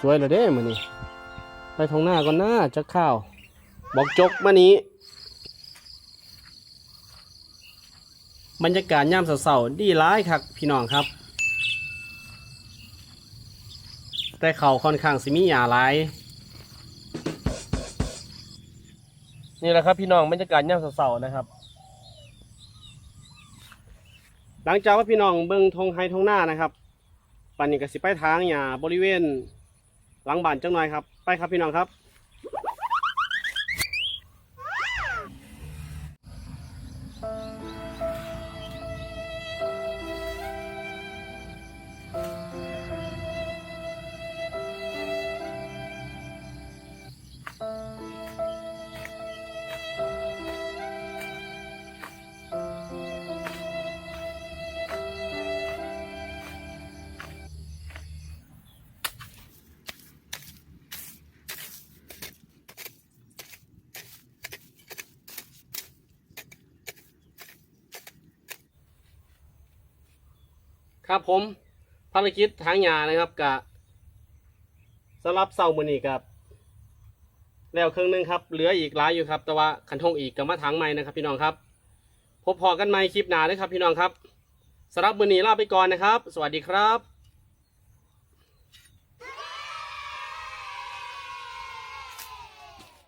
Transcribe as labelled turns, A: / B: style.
A: สวยเลยเด้มือนี้ไปทงหน้าก่อนหน้าจักข้าว บอกจกมานี้บรรยากาศย่ำเสาๆดีร้ายครับพี่น้องครับ แต่เขาค่อนข้างสิมีหยาหลายนี่แหละครับพี่น้องบรรยากาศย่ำเสาๆนะครับ หลังจากว่าพี่น้องเบิ่งทงไฮทงหน้านะครับปันนี้ก็สิไปทางหญ้าบริเวณ หลังบ้านจังหน่อยครับ ไปครับพี่น้องครับ ครับผมภารกิจทางยานะครับกะสำหรับเสามือนี้กับแล้วครึ่งหนึงครับเหลืออีกหลายอยู่ครับ แต่ว่าขันทงอีกกับมาทางใหม่นะครับ พี่น้องครับ พบพอกันใหม่คลิปหน้าเลยครับ พี่น้องครับสำหรับมือนี้ลาไปก่อนนะครับ สวัสดีครับ